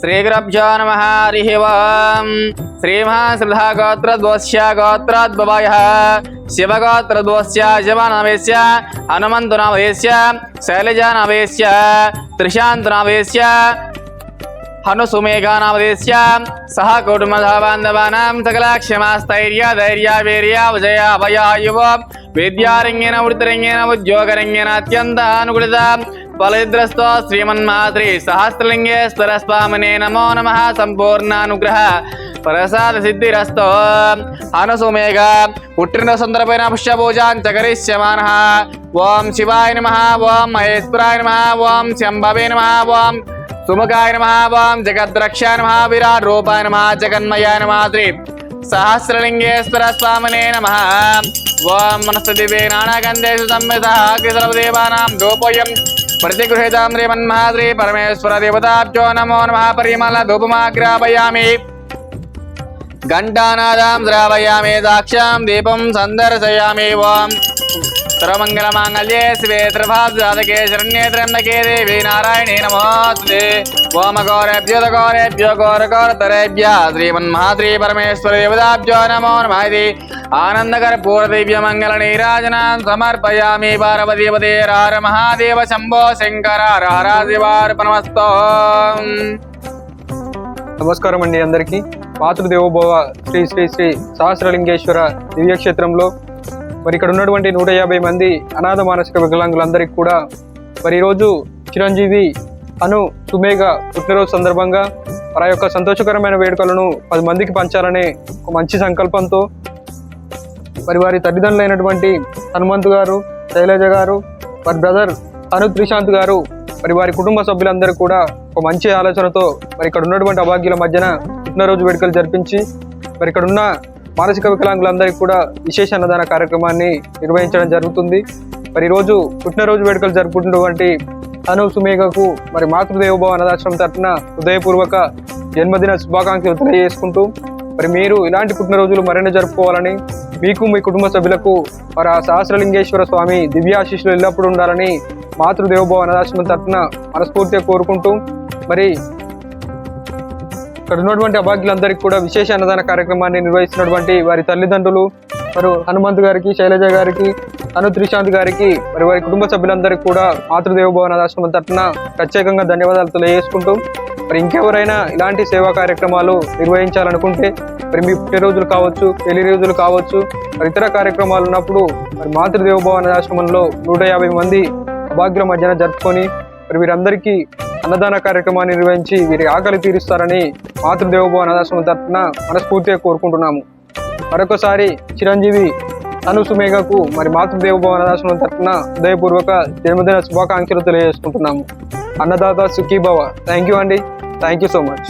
श्रीगुरभ्यो नमः, हरिः ओम्। श्रीमहाश्रद्धा गोत्रद्वस्य गोत्राद्भवायः शिवगोत्रद्वस्य शिवनामेस्य हनुमन्तुनामयस्य शैलजानामयस्य त्रिशान्तुनामयस्य हनुसुमेघानामदेश्य सह कुटुम्बबान्धवानां सकलाक्षमास्थैर्य धैर्यावीर्या विजयाभयायुव विद्यारङ्गेन, वृत्तरङ्गेन, उद्योगरङ्गेन अत्यन्त अनुकूलिता ఫలద్రస్తో శ్రీమన్మాత్రి సహస్రలింగేశ్వర స్వామినే నమో నమ సంపూర్ణానుగ్రహ ప్రసాద సిద్ధిరస్తో హనుసుమేఘ పుట్టిన సందర్భమైన పుష్యపూజాం చకరిష్యమాన ఓం శివాయ నమ ఓం మహేశ్వరాయ నమ ఓం శంభవే నమ ఓం సుముఖాయ నమ ఓం జగద్రక్షాయ నమ విరాట్ రూపాయ నమ జగన్మయాయ నమ శ్రీ సహస్రలింగేశ్వర స్వామినే నమ ఓం మనస్తదివే నానాగంధేషు సంహిత అగ్నిసర్వదేవానాం రూపోయం ప్రతిగృహీతాం శ్రీమన్మహాశ్రీ పరమేశ్వర దేవతాభ్యో నమో నమ పరిమళ ధూపమాగ్రాపయామి ఘంటానాదాం శ్రావయామే సాక్ష్యాం దీపం సందర్శయామి ఓం సర్వమంగళమాంగళ్యే శివే త్రిభాద్రాధకే శరణ్యే త్ర్యంబకే దేవి నారాయణే నమోస్తుతే ఓం ఘోరేభ్యో ఘోరేభ్యో ఘోరఘోరతరేభ్య శ్రీమన్మహాద్రి పరమేశ్వర దేవతాభ్యో నమో నమః ఆనందకర పూర్వదివ్యమంగళ నీరాజనాన్ సమర్పయామి పార్వదీపదే రార మహాదేవ శంభో శంకర హర శివార్పణమస్తో నమస్కారం అండి అందరికీ. మాతృదేవోభవ శ్రీ శ్రీ శ్రీ సహస్రలింగేశ్వర దివ్యక్షేత్రంలో మరి ఇక్కడ ఉన్నటువంటి నూట యాభై మంది అనాథ మానసిక వికలాంగులందరికీ కూడా మరి ఈరోజు చిరంజీవి అను సుమేఘ పుట్టినరోజు సందర్భంగా వారి యొక్క సంతోషకరమైన వేడుకలను పది మందికి పంచాలనే ఒక మంచి సంకల్పంతో మరి వారి తల్లిదండ్రులైనటువంటి హనుమంతు గారు శైలజ గారు వారి బ్రదర్ అను త్రిశాంత్ గారు మరి వారి కుటుంబ సభ్యులందరూ కూడా ఒక మంచి ఆలోచనతో మరి ఇక్కడ ఉన్నటువంటి అభాగ్యుల మధ్యన పుట్టినరోజు వేడుకలు జరిపించి మరి ఇక్కడ ఉన్న మానసిక వికలాంగులందరికీ కూడా విశేష అన్నదాన కార్యక్రమాన్ని నిర్వహించడం జరుగుతుంది. మరి ఈరోజు పుట్టినరోజు వేడుకలు జరుపుకుంటున్నటువంటి అను సుమేఘకు మరి మాతృదేవభావ అనాథాశ్రమం తరఫున హృదయపూర్వక జన్మదిన శుభాకాంక్షలు తెలియజేసుకుంటూ మరి మీరు ఇలాంటి పుట్టినరోజులు మరిన్ని జరుపుకోవాలని మీకు మీ కుటుంబ సభ్యులకు మరి ఆ సహస్రలింగేశ్వర స్వామి దివ్యాశీస్సులు ఎల్లప్పుడూ ఉండాలని మాతృదేవభావ అనాథాశ్రమం తరఫున మనస్ఫూర్తిగా కోరుకుంటూ మరి ఇక్కడ ఉన్నటువంటి అభాగ్యులందరికీ కూడా విశేష అన్నదాన కార్యక్రమాన్ని నిర్వహిస్తున్నటువంటి వారి తల్లిదండ్రులు మరి హనుమంత్ గారికి శైలజ గారికి అను త్రిశాంత్ గారికి మరి వారి కుటుంబ సభ్యులందరికీ కూడా మాతృదేవభవన ఆశ్రమం తరఫున ప్రత్యేకంగా ధన్యవాదాలు తెలియజేసుకుంటూ మరి ఇంకెవరైనా ఇలాంటి సేవా కార్యక్రమాలు నిర్వహించాలనుకుంటే మరి మీ పుట్టినరోజులు కావచ్చు పెళ్ళి రోజులు కావచ్చు మరి ఇతర కార్యక్రమాలు ఉన్నప్పుడు మరి మాతృదేవభవన ఆశ్రమంలో నూట యాభై మంది అభాగ్యుల మధ్యన జరుపుకొని మరి వీరందరికీ అన్నదాన కార్యక్రమాన్ని నిర్వహించి వీరి ఆకలి తీరుస్తారని మాతృదేవభవ అనాథాశ్రమం తరఫున మనస్ఫూర్తిగా కోరుకుంటున్నాము. మరొకసారి చిరంజీవి తను సుమేఘకు మరి మాతృదేవభవ అనాథాశ్రమం తరఫున హృదయపూర్వక జన్మదిన శుభాకాంక్షలు తెలియజేసుకుంటున్నాము. అన్నదాత సుఖీభవ. థ్యాంక్ యూ అండి. Thank you so much